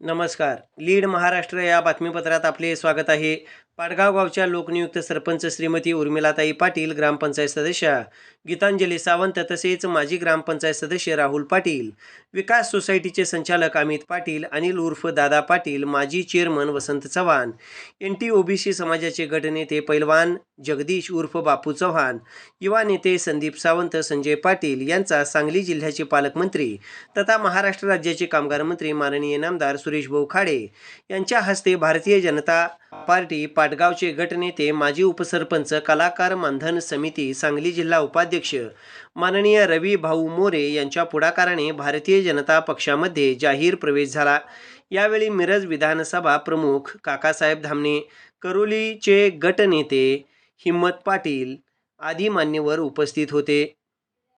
नमस्कार. लीड महाराष्ट्र या बातमीपत्रात आपले स्वागत आहे. पाडगाव गावच्या लोकनियुक्त सरपंच श्रीमती उर्मिलाताई पाटील ग्रामपंचायत सदस्या गीतांजली सावंत तसेच माजी ग्रामपंचायत सदस्य राहुल पाटील विकास सोसायटीचे संचालक अमित पाटील अनिल उर्फ दादा पाटील माजी chairman Vasant Chavan N T OBC समाजाचे गटनेते पैलवान जगदीश उर्फ बापू चव्हाण युवा नेते संदीप सावंत संजय पाटील यांचा सांगली जिल्ह्याचे पालकमंत्री तथा महाराष्ट्र राज्याचे कामगार मंत्री माननीय नामदार सुरेश भाऊ खाडे यांच्या हस्ते भारतीय जनता पार्टी पाटगावचे गटनेते माजी उपसरपंच कलाकार मानधन समिती सांगली जिल्हा उपाध्यक्ष माननीय रवी भाऊ मोरे यांच्या पुढाकाराने भारतीय जनता पक्षामध्ये जाहीर प्रवेश झाला. यावेळी मिरज विधानसभा प्रमुख काकासाहेब धामणे करोलीचे गटनेते हिम्मत पाटील आदी मान्यवर उपस्थित होते.